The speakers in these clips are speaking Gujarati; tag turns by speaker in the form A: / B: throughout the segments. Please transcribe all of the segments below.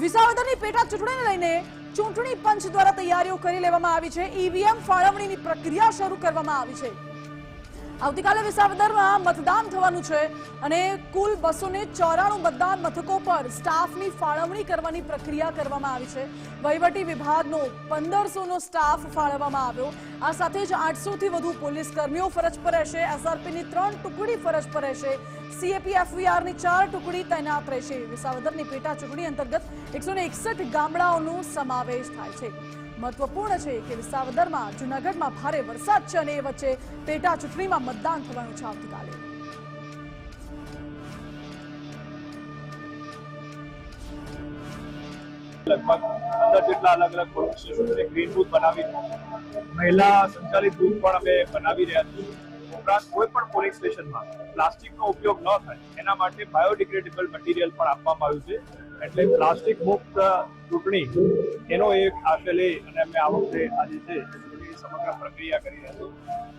A: વિસાવદરની પેટા ચૂંટણીને લઈને ચૂંટણી પંચ દ્વારા તૈયારીઓ કરી લેવામાં આવી છે. ઈવીએમ ફાળવણીની પ્રક્રિયા શરૂ કરવામાં આવી છે. આવતીકાલે વિસાવદરમાં મતદાન થવાનું છે અને કુલ બસો ને ચોરાણું મતદાન મથકો પર સ્ટાફની ફાળવણી કરવાની પ્રક્રિયા કરવામાં આવી છે. વહીવટી વિભાગનો પંદરસો નો સ્ટાફ ફાળવવામાં આવ્યો. આ સાથે જ આઠસો થી વધુ પોલીસ કર્મીઓ ફરજ પર રહેશે. એસઆરપીની ત્રણ ટુકડી ફરજ પર રહેશે. સીએપી એફવીઆરની ચાર ટુકડી તૈનાત રહેશે. વિસાવદરની પેટા ચૂંટણી અંતર્ગત એકસો એકસઠ ગામડાઓનો સમાવેશ થાય છે. મહત્વપૂર્ણ છે કે વિસાવદરમાં જૂનાગઢમાં ભારે વરસાદ છે અને એ વચ્ચે પેટા ચૂંટણીમાં મતદાન થવાનું છે આવતીકાલે.
B: લગભગ પંદર જેટલા અલગ અલગ ગ્રીન બુથ બનાવી મહિલા સંચાલિત બુથ પણ અમે બનાવી રહ્યા છીએ. ઉપરાંત કોઈ પણ પોલીસ સ્ટેશનમાં પ્લાસ્ટિકનો ઉપયોગ ન થાય, એના માટે બાયોડિગ્રેડેબલ મટીરિયલ પણ આપવામાં આવ્યું છે. એટલે પ્લાસ્ટિક મુક્ત ચૂંટણી, એનો એક આશય લઈ અને અમે આ વખતે આજે છે સમગ્ર પ્રક્રિયા કરી છીએ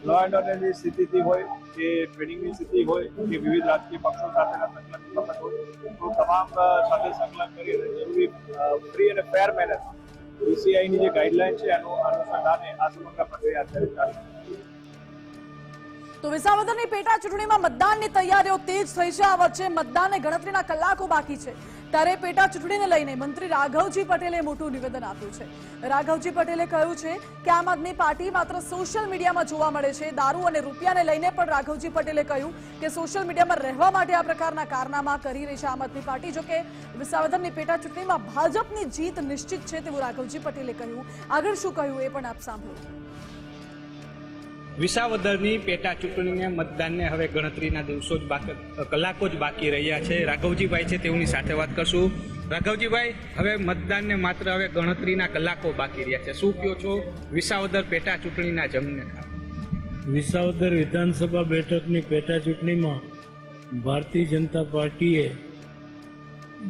B: લો એન્ડ ઓર્ડરની સ્થિતિથી હોય કે ટ્રેનિંગની સ્થિતિ હોય કે વિવિધ રાજકીય પક્ષો સાથેના સંકલન બાબત હોય, તો તમામ સાથે સંકલન કરી જરૂરી ફ્રી અને ફેર મેનર બીસીઆઈની જે ગાઈડલાઈન છે, એનું અનુસંધાને આ સમગ્ર પ્રક્રિયા અત્યારે ચાલી
A: તો વિસાવદરની પેટા ચૂંટણીમાં મતદાનની તૈયારીઓ તેજ થઈ છે. આ વચ્ચે મતદાનને ગણતરીના કલાકો બાકી છે. ત્યારે પેટા ચૂંટણીને લઈને મંત્રી રાઘવજી પટેલે મોટું નિવેદન આપ્યું છે. રાઘવજી પટેલે કહ્યું છે કે આમ આદમી પાર્ટી માત્ર સોશિયલ મીડિયામાં જોવા મળે છે. દારૂ અને રૂપિયાને લઈને પણ રાઘવજી પટેલે કહ્યું કે સોશિયલ મીડિયામાં રહેવા માટે આ પ્રકારના કારનામા કરી રહી છે આમ આદમી પાર્ટી. જો કે વિસાવદરની પેટા ચૂંટણીમાં ભાજપની જીત નિશ્ચિત છે તેવું રાઘવજી પટેલે કહ્યું. આગળ શું કહ્યું એ પણ આપ સાંભળો.
C: વિસાવદરની પેટા ચૂંટણીને મતદાનને હવે ગણતરીના દિવસો જ બાકી, કલાકો જ બાકી રહ્યા છે. રાઘવજીભાઈ છે તેઓની સાથે વાત કરશું. રાઘવજીભાઈ, હવે મતદાનને માત્ર હવે ગણતરીના કલાકો બાકી રહ્યા છે. શું કહો છો? વિસાવદર પેટા ચૂંટણીના જમને.
D: વિસાવદર વિધાનસભા બેઠકની પેટા ચૂંટણીમાં ભારતીય જનતા પાર્ટીએ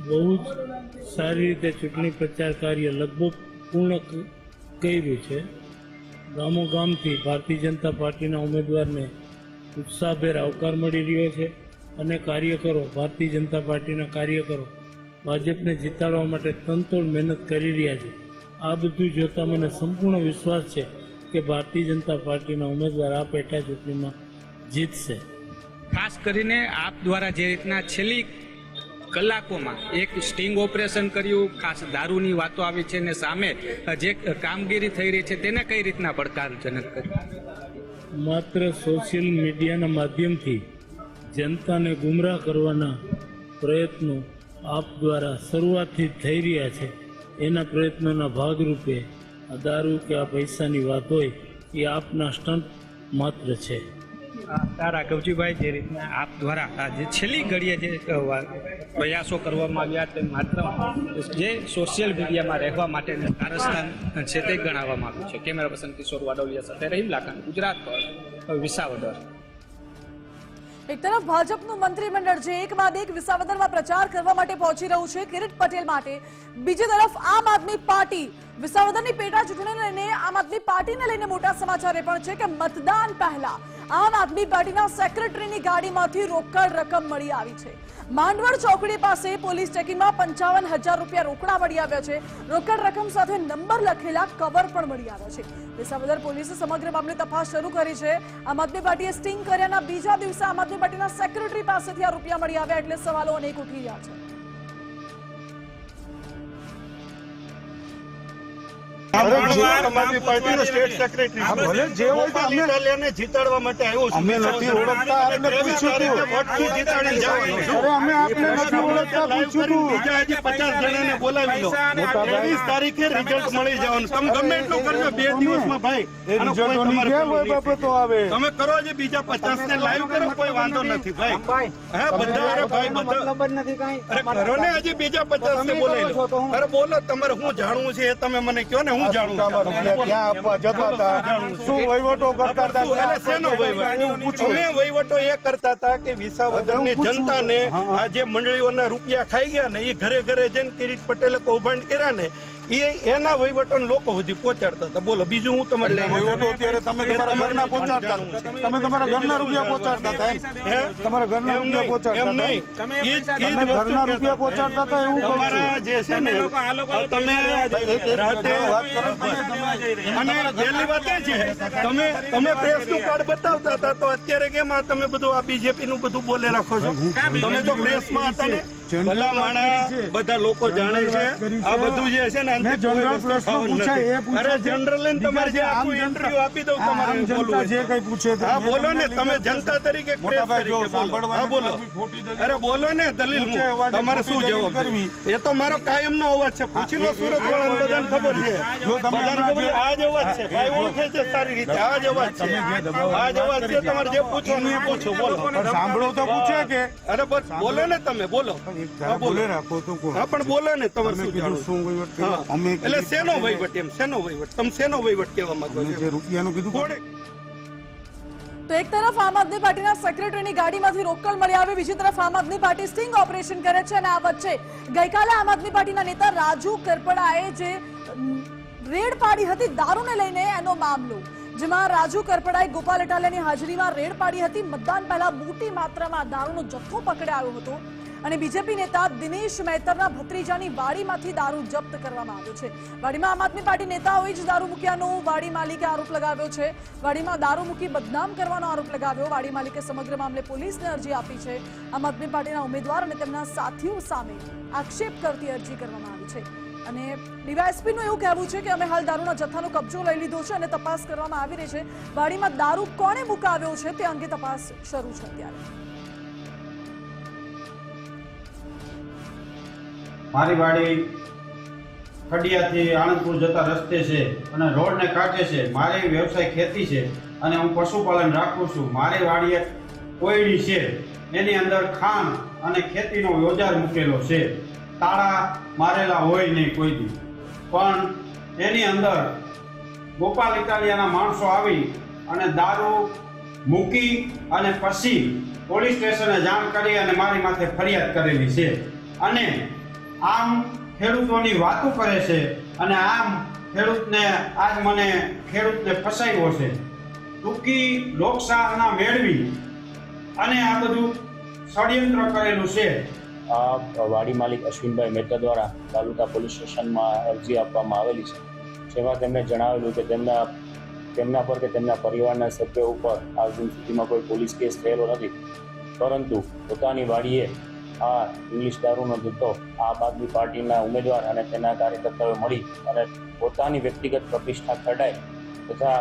D: બહુ જ સારી રીતે ચૂંટણી પ્રચાર કાર્ય લગભગ પૂર્ણ કર્યું છે. ગામો ગામથી ભારતીય જનતા પાર્ટીના ઉમેદવારને ઉત્સાહભેર આવકાર મળી રહ્યો છે અને કાર્યકરો, ભારતીય જનતા પાર્ટીના કાર્યકરો ભાજપને જીતાડવા માટે તનતોડ મહેનત કરી રહ્યા છે. આ બધું જોતાં મને સંપૂર્ણ વિશ્વાસ છે કે ભારતીય જનતા પાર્ટીના ઉમેદવાર આ પેટા ચૂંટણીમાં જીતશે.
C: ખાસ કરીને આપ દ્વારા જે રીતના છેલ્લી કલાકોમાં એક સ્ટિંગ ઓપરેશન કર્યું, ખાસ દારૂની વાતો આવી છે ને સામે જે કામગીરી થઈ રહી છે તેને કઈ રીતના પડકારજનક કર્યું?
D: માત્ર સોશિયલ મીડિયાના માધ્યમથી જનતાને ગુમરાહ કરવાના પ્રયત્નો આપ દ્વારા શરૂઆતથી થઈ રહ્યા છે. એના પ્રયત્નોના ભાગરૂપે આ દારૂ કે આ પૈસાની વાત હોય એ આપના સ્ટન્ટ માત્ર છે.
C: આ રાઘવજીભાઈ જે રીતના આપ દ્વારા આ જે છેલ્લી ઘડીએ જે પ્રયાસો કરવામાં આવ્યા તે માત્ર જે સોશિયલ મીડિયામાં રહેવા માટેના કારસ્થાન છે તે ગણાવવામાં આવ્યું છે. કેમેરા પર્સન કિશોર વાડોલિયા સાથે રહીમ લાખાન, ગુજરાત પર વિસાવદર.
A: એક તરફ ભાજપનું મંત્રીમંડળ જે એક બાદ એક વિસાવદરમાં પ્રચાર કરવા માટે પહોંચી રહ્યું છે કિરીટ પટેલ માટે. બીજી તરફ આમ આદમી પાર્ટી વિસાવદરની પેટા ચૂંટણીને લઈને આમ આદમી પાર્ટીને લઈને મોટા સમાચાર એ પણ છે કે મતદાન પહેલા આમ આદમી પાર્ટીના સેક્રેટરીની ગાડીમાંથી રોકડ રકમ મળી આવી છે. માંડવડ ચોકડી પાસે પોલીસ ચેકિંગમાં પંચાવન હજાર રૂપિયા રોકડા મળી આવ્યા છે. રોકડ રકમ સાથે નંબર લખેલા કવર પણ મળી આવ્યા છે. વિસાવદર પોલીસે સમગ્ર મામલે તપાસ શરૂ કરી છે. આમ આદમી પાર્ટીએ સ્ટિંગ કર્યાના બીજા દિવસે આમ આદમી પાર્ટીના સેક્રેટરી પાસેથી આ રૂપિયા મળી આવ્યા એટલે સવાલો અનેક ઉઠી રહ્યા છે.
E: તારીખે રિઝલ્ટ મળી જવાનું. તમે ગમે એટલું કરજો બે દિવસમાં ભાઈ.
F: એ
E: આનો કોઈ
F: રિઝલ્ટોની
E: તમારે
F: ક્યાં
E: પેલું નહીં.
F: બાબતો આવે.
E: તમે કરો જે બીજા પચાસ ને લાઈવ કરો કોઈ વાંધો નથી ભાઈ. હા બધા અરે ભાઈ બધા અરે કરો ને હજી બીજા પચાસ ને બોલાવી લો. અરે બોલો તમારે હું જાણવું છે એ તમે મને કહો ને હું
F: આપવા જતા હતા? શું વહીવટો કરતા હતા?
E: શેનો વહીવટ? અમે વહીવટો એ કરતા હતા કે વિસાવદરની જનતાને આ જે મંડળીઓના રૂપિયા ખાઈ ગયા ને એ ઘરે ઘરે જઈને કિરીટ પટેલે કૌભાંડ કર્યા ને એ એના વહીવટો લોકો સુધી પહોંચાડતા હતા. બોલો બીજું હું તમારે
F: અત્યારે તમે તમારા ઘરના પહોંચાડતા તમે તમારા ઘરના રૂપિયા પહોંચાડતા હતા તમારા ઘરના રૂપિયા
E: નહીં,
F: પહોંચાડતા
E: એમ નહીં. ઈ જ- ઈ જ
F: તમે ઘરના રૂપિયા. પહોંચાડતા હતા એવું
E: તમારા જે છે ને તમે રાતે અને છેલ્લી વાત એ છે તમે તમે પ્રેસનું કાર્ડ બતાવતા હતા તો અત્યારે કેમ આ તમે બધું આ બીજેપી નું બધું બોલે રાખો છો? તમે તો પ્રેસમાં હતા ને? ભલા માણા બધા લોકો જાણે છે આ બધું જે છે ને અંતે
F: મેં general
E: કોઈ વસ્તુ
F: પ્રશ્નો
E: થવાનું
F: પૂછાય, એ પૂછે
E: અરે જનરલ લઈને તમારે જે આખું ઇન્ટરવ્યુ આપી દઉં તમારે
F: જનતા જે
E: તો.
F: પૂછે
E: હા બોલો ને તમે જનતા તરીકે
F: મોટાભાઈ જો
E: તરીકે બોલો. હા
F: સાંભળવાની
E: બોલો.
F: બધી ખોટી દલીલ-
E: અરે બોલો ને દલીલ
F: ઊંચે
E: હું.
F: અવાજે
E: તમારે શું જવાબ
F: કરવી.
E: એ તો મારો કાયમ નો અવાજ છે. પૂછી લો સુરત વાળા બધાને ખબર છે. બધાને ખબર આ જ અવાજ છે. ભાઈ ઓળખે છે સારી રીતે. આ જ અવાજ છે.
F: તમે જે દબાવવાની
E: આ જ અવાજ છે તમારે જે પૂછવાનું એ પૂછો બોલો.
F: સાંભળો તો પૂછે કે
E: અરે બસ બોલો ને. તમે બોલો બોલો.
F: બોલે રાખો તો
E: હા પણ બોલો ને
F: તમે
E: શું
F: કીધું શું વહીવટ કર્યો?
E: હા.
F: અમે
E: એટલે શેનો વહીવટ એમ? શેનો વહીવટ? તમે શેનો વહીવટ કહેવા માંગો છો?
F: રૂપિયાનું કીધું
E: કોણે
A: તો એક તરફ આમ આદમી પાર્ટીના સેક્રેટરીની ગાડીમાંથી રોકડ મળી આવી બીજી તરફ આમ આદમી પાર્ટી સ્ટિંગ ઓપરેશન કરે છે અને આ વચ્ચે ગઈકાલે આમ આદમી પાર્ટીના નેતા રાજુ કરપડાએ જે રેડ પાડી હતી દારૂને લઈને એનો મામલો જેમાં રાજુ કરપડાએ ગોપાલ અટાલિયાની હાજરીમાં રેડ પાડી હતી. મતદાન પહેલા મોટી માત્રામાં દારૂનો જથ્થો પકડાયો હતો. અને બીજેપી નેતા દિનેશ મહેતરના ભત્રીજાની વાડીમાંથી દારૂ જપ્ત કરવામાં આવ્યો છે. વાડીમાં આમ આદમી પાર્ટી નેતાઓએ જ દારૂ મૂક્યાનો વાડી માલિકે આરોપ લગાવ્યો છે. વાડીમાં દારૂ મૂકી બદનામ કરવાનો આરોપ લગાવ્યો. વાડી માલિકે સમગ્ર મામલે પોલીસને અરજી આપી છે. આમ આદમી પાર્ટીના ઉમેદવાર અને તેમના સાથીઓ સામે આક્ષેપ કરતી અરજી કરવામાં આવી છે. અને ડીવાયએસપી નું એવું કહેવું છે કે અમે હાલ દારૂના જથ્થાનો કબજો લઈ લીધો છે અને તપાસ કરવામાં આવી રહી છે. વાડીમાં દારૂ કોણે મુકાવ્યો છે તે અંગે તપાસ શરૂ છે અત્યારે.
G: મારી વાડી ખડિયાથી આણંદપુર જતા રસ્તે છે અને રોડને કાંઠે છે. મારી વ્યવસાય ખેતી છે અને હું પશુપાલન રાખું છું. મારી વાડીએ કોયડી છે. એની અંદર ખાણ અને ખેતીનો ઓજાર મૂકેલો છે. તાળા મારેલા હોય નહીં કોઈ દી. પણ એની અંદર ગોપાલ ઇટાલિયાના માણસો આવી અને દારૂ મૂકી અને પછી પોલીસ સ્ટેશને જાણ કરી અને મારી માથે ફરિયાદ કરેલી છે. અને આમ ખેડૂતોની વાતો કરે છે અને આમ ખેડૂતને આજ મને ખેડૂતને ફસાયો છે. ટૂંકી લોકશાહના મેળવી અને આ બધું ષડયંત્ર કરેલું છે.
H: આ વાડી માલિક અશ્વિનભાઈ મહેતા દ્વારા તાલુકા પોલીસ સ્ટેશનમાં અરજી આપવામાં આવેલી છે. જેમાં તેમણે જણાવેલું કે તેમના તેમના પર કે તેમના પરિવારના સભ્યો ઉપર આજ સુધીમાં કોઈ પોલીસ કેસ થયેલો નથી. પરંતુ પોતાની વાડીએ આ ઇંગ્લિશ દારૂનો જથ્થો આમ આદમી પાર્ટીના ઉમેદવાર અને તેના કાર્યકર્તાઓ મળી અને પોતાની વ્યક્તિગત પ્રતિષ્ઠા ખરડાય તથા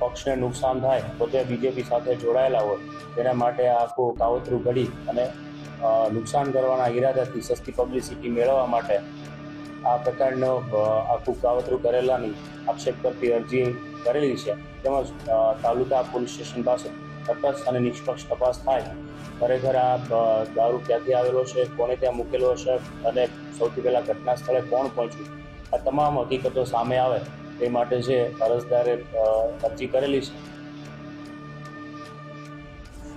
H: પક્ષને નુકસાન થાય પોતે બીજેપી સાથે જોડાયેલા હોય તેના માટે આખું કાવતરું ઘડી અને નુકસાન કરવાના ઈરાદાથી સસ્તી પબ્લિસિટી મેળવવા માટે આ પ્રકારનો આખું કાવતરું કરેલાની આક્ષેપ કરતી અરજી કરેલી છે. તેમજ તાલુકા પોલીસ સ્ટેશન પાસે તટસ્થ અને નિષ્પક્ષ તપાસ થાય ખરેખર આ દારૂ ક્યાંથી આવેલો છે, કોણે ત્યાં મૂકેલો હશે અને સૌથી પહેલાં ઘટના સ્થળે કોણ પહોંચ્યું? આ તમામ હકીકતો સામે આવે તે માટે જે અરજદારે અરજી કરેલી છે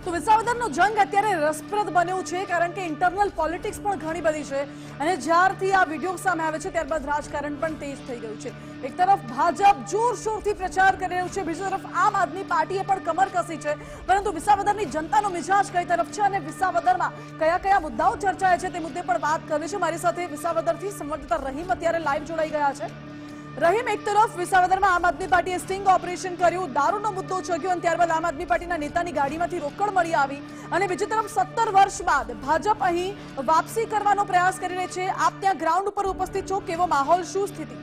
A: તો વિસાવદરનું જંગ અત્યારે રસપ્રદ બન્યું છે, કારણ કે ઇન્ટરનલ પોલિટિક્સ પણ ઘણી બધી છે અને જ્યારથી આ વીડિયો સામે આવે છે, ત્યારબાદ રાજકારણ પણ તેજ થઈ ગયું છે. એક તરફ ભાજપ જોરશોરથી પ્રચાર કરી રહ્યું છે, બીજી તરફ આમ આદમી પાર્ટીએ પણ કમર કસી છે. પરંતુ વિસાવદરની જનતાનો મિજાજ કઈ તરફ છે અને વિસાવદરમાં કયા કયા મુદ્દાઓ ચર્ચાયા છે તે મુદ્દે પણ વાત કરવી છે. મારી સાથે વિસાવદરથી સંવાદદાતા રહીમ અત્યારે લાઈવ જોડાઈ ગયા છે. રહીમ એક તરફ વિસાવદરમાં આમ આદમી પાર્ટીએ સ્ટિંગ ઓપરેશન કર્યું, દારૂનો મુદ્દો ચગ્યો અને ત્યારબાદ આમ આદમી પાર્ટીના નેતાની ગાડીમાંથી રોકડ મળી આવી અને બીજી તરફ સત્તર વર્ષ બાદ ભાજપ અહીં વાપસી કરવાનો પ્રયાસ કરી રહી છે. આપ ત્યાં ગ્રાઉન્ડ ઉપર ઉપસ્થિત છો, કેવો માહોલ, શું સ્થિતિ?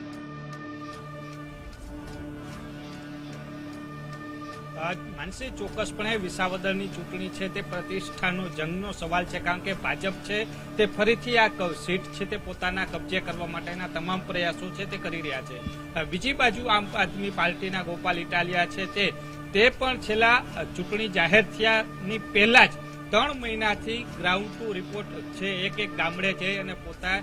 C: માનસી, ચોક્કસપણે વિસાવદરની ચૂંટણી છે તે પ્રતિષ્ઠાનો જંગનો સવાલ છે, કારણ કે ભાજપ છે તે ફરીથી આ સીટ છે તે પોતાના કબજે કરવા માટેના તમામ પ્રયાસો છે તે કરી રહ્યા છે. બીજી બાજુ આમ આદમી પાર્ટીના ગોપાલ ઇટાલિયા છે તે તે પણ છેલ્લા ચૂંટણી જાહેર થયાની પહેલા જ ત્રણ મહિનાથી ગ્રાઉન્ડ ટુ રિપોર્ટ છે, એક એક ગામડે જઈ અને પોતા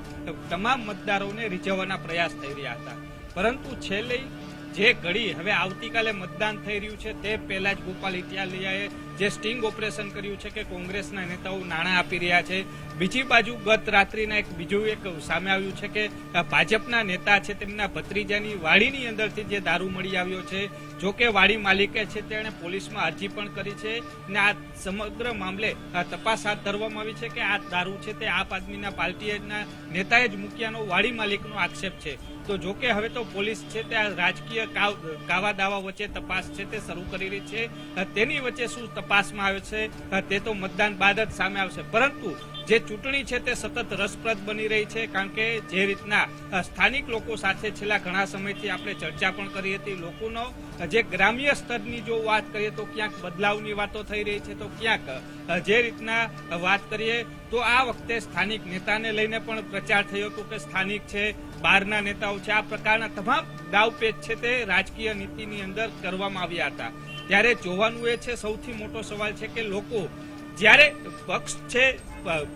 C: તમામ મતદારોને રીઝવવાના પ્રયાસ થઈ રહ્યા હતા. પરંતુ છેલ્લે જે ઘડી હવે આવતીકાલે મતદાન થઈ રહ્યું છે તે પહેલા જ ગોપાલ ઇટાલિયાએ જે સ્ટિંગ ઓપરેશન કર્યું છે કે કોંગ્રેસના નેતાઓ નાણાં આપી રહ્યા છે. બીજી બાજુ ગત રાત્રિના એક બીજું એક સામે આવ્યું છે કે ભાજપના નેતા છે તેમના ભત્રીજાની વાડીની અંદરથી જે દારૂ મળી આવ્યો છે. જો કે વાડી માલિકે છે તેણે પોલીસમાં અરજી પણ કરી છે અને આ સમગ્ર મામલે તપાસ હાથ ધરવામાં આવી છે કે આ દારૂ છે તે આપ આદમીના પાર્ટીના નેતાએ જ મૂક્યાનો વાડી માલિકનો આક્ષેપ છે. તો જોકે હવે તો પોલીસ છે તે આ રાજકીય કાવ- દાવા વચ્ચે તપાસ છે તે શરૂ કરી રહી છે. તેની વચ્ચે શું તપાસમાં આવે છે? તે તો મતદાન બાદ જ સામે આવશે. પરંતુ જે ચૂંટણી છે તે સતત રસપ્રદ બની રહી છે કારણ કે જે રીતના સ્થાનિક લોકો સાથે છેલ્લા ઘણા સમયથી આપણે ચર્ચા પણ કરી હતી. લોકોનો જે ગ્રામ્ય સ્તરની જો વાત કરીએ તો ક્યાંક બદલાવની વાતો થઈ રહી છે, તો ક્યાંક જે રીતના વાત કરીએ તો આ વખતે સ્થાનિક નેતાને લઈને પણ પ્રચાર થયો હતો કે સ્થાનિક છે બહારના નેતાઓ છે. આ પ્રકારના તમામ દાવપેચ છે તે રાજકીય નીતિની અંદર કરવામાં આવ્યા હતા. ત્યારે જોવાનું એ છે, સૌથી મોટો સવાલ છે કે લોકો જ્યારે પક્ષ છે,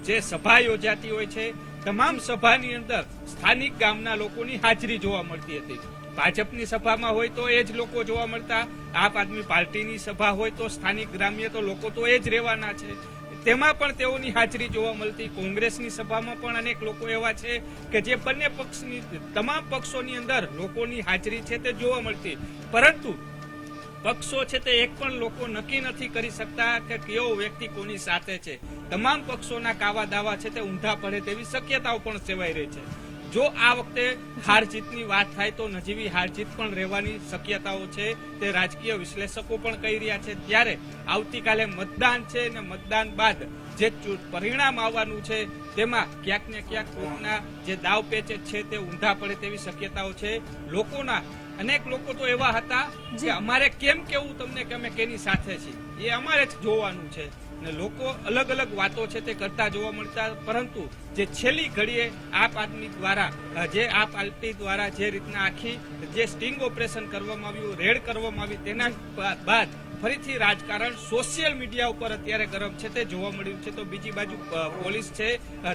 C: જે સભા યોજાતી હોય છે, તમામ સભાની અંદર સ્થાનિક ગામના લોકોની હાજરી જોવા મળતી હતી. ભાજપની સભામાં હોય તો એ જ લોકો જોવા મળતા. આપ આદમી પાર્ટીની સભા હોય તો સ્થાનિક ગ્રામ્ય તો લોકો તો એ જ રહેવાના છે. તેમાં પણ તેઓની હાજરી જોવા મળતી. કોંગ્રેસની સભામાં પણ અનેક લોકો એવા છે કે જે બંને પક્ષની, તમામ પક્ષોની અંદર લોકોની હાજરી છે તે જોવા મળતી. પરંતુ પક્ષો છે તે એક પણ લોકો નક્કી નથી કરી શકતા કે કયો વ્યક્તિ કોની સાથે છે. તમામ પક્ષોના કાવા દાવા છે તે ઊંધા પડે તેવી શક્યતાઓ પણ સેવાઈ રહી છે. જો આ વખતે હાર જીતની વાત થાય તો નજીવી હાર જીત પણ રહેવાની શક્યતાઓ છે. તે રાજકીય વિશ્લેષકો પણ કહી રહ્યા છે. ત્યારે આવતીકાલે મતદાન છે અને મતદાન બાદ જે પરિણામ આવવાનું છે તેમાં ક્યાંક ને ક્યાંક કોઈકના જે દાવ પેચ છે તે ઊંધા પડે તેવી શક્યતાઓ છે. લોકોના અનેક લોકો તો એવા હતા કે અમારે કેમ કેવું તમને કે અમે કેની સાથે છીએ? એ અમારે જ જોવાનું છે. ને લોકો અલગ અલગ વાતો છે તે કરતા જોવા મળતા, પરંતુ જે છેલ્લી ઘડીએ આપ આદમી દ્વારા જે આ પાર્ટી દ્વારા જે રીતના આખી જે સ્ટિંગ ઓપરેશન કરવામાં આવ્યું, રેડ કરવામાં આવી, તેના બાદ ફરીથી રાજકારણ, સોશિયલ મીડિયા ઉપર અત્યારે ગરમ છે તે જોવા મળ્યું છે. તો બીજી બાજુ પોલીસ છે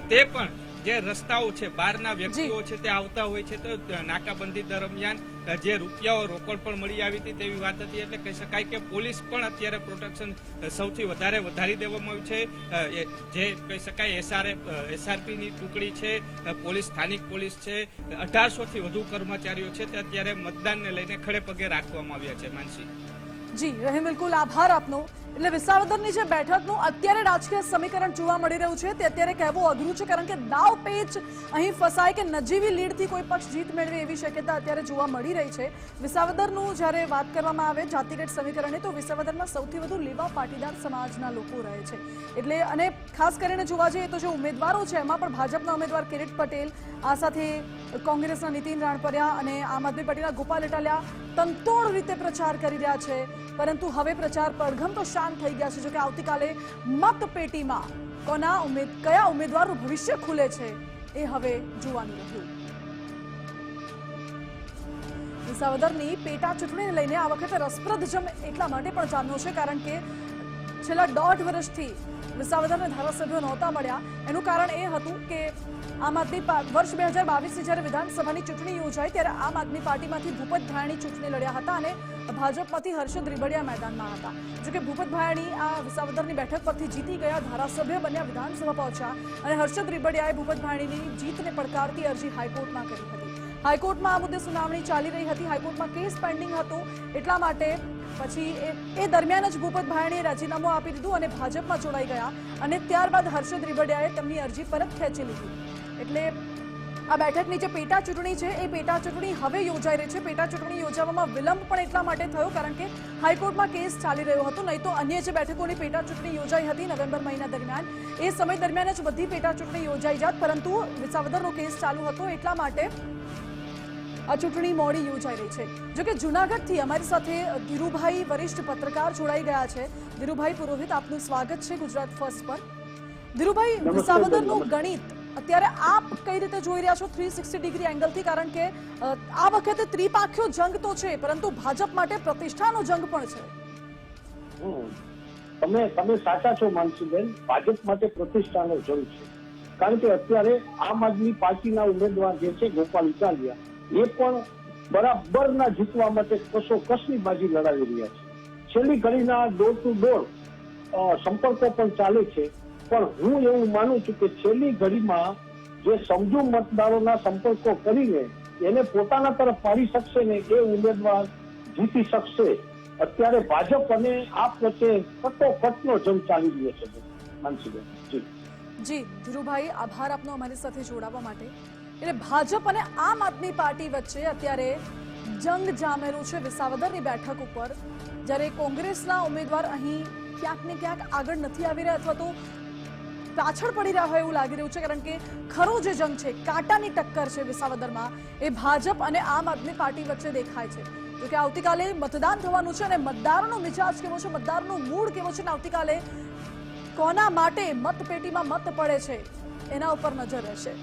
C: તે પણ જે રસ્તાઓ છે બહારના વ્યક્તિઓ છે તે આવતા હોય છે તો નાકાબંધી દરમિયાન જે રૂપિયાઓ રોકડ પણ મળી આવી હતી તેવી વાત હતી. એટલે કહી શકાય કે પોલીસ પણ અત્યારે પ્રોટેક્શન સૌથી વધારે વધારી દેવામાં આવ્યું છે. જે કહી શકાય એસઆરએફ એસઆરપીની ટુકડી છે પોલીસ સ્થાનિક પોલીસ છે અઢારસો થી વધુ કર્મચારીઓ છે તે અત્યારે મતદાનને લઈને ખડે પગે રાખવામાં આવ્યા છે. માનસી.
A: જી બિલકુલ આભાર આપનો. એટલે વિસાવદરની જે બેઠકનું અત્યારે રાજકીય સમીકરણ જોવા મળી રહ્યું છે, તે અત્યારે કહેવું અઘરું છે, કારણ કે દાવ પેચ અહીં ફસાય કે નજીવી લીડથી કોઈ પક્ષ જીત મેળવે એવી શક્યતા અત્યારે જોવા મળી રહી છે. વિસાવદરનું જ્યારે વાત કરવામાં આવે જાતિગત સમીકરણની, તો વિસાવદરમાં સૌથી વધુ લેવા પાટીદાર સમાજના લોકો રહે છે. એટલે અને ખાસ કરીને જોવા જઈએ તો જે ઉમેદવારો છે, એમાં પણ ભાજપના ઉમેદવાર કિરીટ પટેલ, આ સાથે કોંગ્રેસના નીતિન રાણપરિયા અને આમ આદમી પાર્ટીના ગોપાલ ઇટાલિયા તંતોડ રીતે પ્રચાર કરી રહ્યા છે. પરંતુ હવે પ્રચાર પડઘમ તો શાંત થઈ ગયા છે જોકે આવતીકાલે મતપેટીમાં કોના ઉમેદ, કયા ઉમેદવારનું ભવિષ્ય ખુલે છે એ હવે જોવાનું રહ્યું. વિસાવદરની પેટા ચૂંટણીને લઈને આ વખતે રસપ્રદ જમ એટલા માટે પણ જામ્યો છે, કારણ કે છેલ્લા દોઢ વર્ષથી વિસાવદરના ધારાસભ્યો નહોતા મળ્યા. એનું કારણ એ હતું કે આમ આદમી વર્ષ બે હજાર બાવીસની જ્યારે વિધાનસભાની ચૂંટણી યોજાઈ, ત્યારે આમ આદમી પાર્ટીમાંથી ભૂપત ભાયાણી ચૂંટણી લડ્યા હતા અને ભાજપમાંથી હર્ષદ રીબડિયા મેદાનમાં હતા. જોકે ભૂપત ભાયાણી આ વિસાવદરની બેઠક પરથી જીતી ગયા, ધારાસભ્ય બન્યા, વિધાનસભા પહોંચ્યા અને હર્ષદ રીબડિયાએ ભૂપત ભાયાણીની જીતને પડકારતી અરજી હાઈકોર્ટમાં કરી હતી. હાઈકોર્ટમાં આ મુદ્દે સુનાવણી ચાલી રહી હતી. હાઈકોર્ટમાં કેસ પેન્ડિંગ હતો. એટલા માટે પછી એ દરમિયાન જ ભૂપત ભાયાણીએ રાજીનામું આપી દીધું અને ભાજપમાં જોડાઈ ગયા અને ત્યારબાદ હર્ષદ રીબડિયાએ તેમની અરજી પરત ખેંચી લીધી. એટલે આ બેઠકની જે પેટા ચૂંટણી છે. એ પેટા ચૂંટણી હવે યોજાઈ રહી છે. પેટા ચૂંટણી યોજવામાં વિલંબ પણ એટલા માટે થયો કારણ કે હાઈકોર્ટમાં કેસ ચાલી રહ્યો હતો. નહીં તો અન્ય જે બેઠકોની પેટા ચૂંટણી યોજાઈ હતી નવેમ્બર મહિના દરમિયાન. એ સમય દરમિયાન જ બધી પેટા ચૂંટણી યોજાઈ જાત. પરંતુ વિસાવદરનો કેસ ચાલુ હતો એટલા માટે આ ચૂંટણી મોડી યોજાઈ રહી છે. જોકે જુનાગઢથી અમારી સાથે ધીરુભાઈ વરિષ્ઠ પત્રકાર જોડાઈ ગયા છે. ધીરુભાઈ પુરોહિત આપનું સ્વાગત છે ગુજરાત ફર્સ્ટ પર. ધીરુભાઈ વિસાવદરનું ગણિત અત્યારે આપ કઈ રીતે જોઈ રહ્યા છો થ્રી સિક્સટી ડિગ્રી એંગલથી કારણ કે આ વખતે ત્રિપાખ્યો જંગ તો છે, પરંતુ ભાજપ માટે પ્રતિષ્ઠાનો જંગ પણ છે.
I: તમે તમે સાચા છો, માનસીબેન. ભાજપ માટે પ્રતિષ્ઠાનો જંગ છે. કારણ કે અત્યારે આમ આદમી પાર્ટીના ઉમેદવાર જે છે, ગોપાલ ઇટાલિયા એ પણ બરાબરના જીતવા માટે કશો કશની બાજી લડાવી રહ્યા છે. છેલ્લી ઘડીના ડોર ટુ ડોર સંપર્કો પણ ચાલે છે. પણ હું એવું માનું છું કે છેલ્લી ઘડીમાં જે સમજુ મતદારોના સંપર્કો કરીને એને પોતાના તરફ પાડી શકશે ને એ ઉમેદવાર જીતી શકશે, અત્યારે ભાજપ અને આપ વચ્ચે કટોકટનો જંગ ચાલી રહ્યો છે. માનસીબેન, જી.
A: જી, ધીરુભાઈ, આભાર આપનો અમારી સાથે જોડાવા માટે. એટલે ભાજપ અને આમ આદમી પાર્ટી વચ્ચે અત્યારે જંગ જામેલું છે વિસાવદરની બેઠક ઉપર. જ્યારે કોંગ્રેસના ઉમેદવાર અહીં ક્યાંક ને ક્યાંક આગળ નથી આવી રહ્યા અથવા તો પાછળ પડી રહ્યા હોય એવું લાગી રહ્યું છે, કારણ કે ખરો જે જંગ છે, કાંટાની ટક્કર છે વિસાવદરમાં, એ ભાજપ અને આમ આદમી પાર્ટી વચ્ચે દેખાય છે. જોકે આવતીકાલે મતદાન થવાનું છે અને મતદારનો મિજાજ કેવો છે, મતદારનો મૂડ કેવો છે, અને આવતીકાલે કોના માટે મતપેટીમાં મત પડે છે, એના ઉપર નજર રહેશે.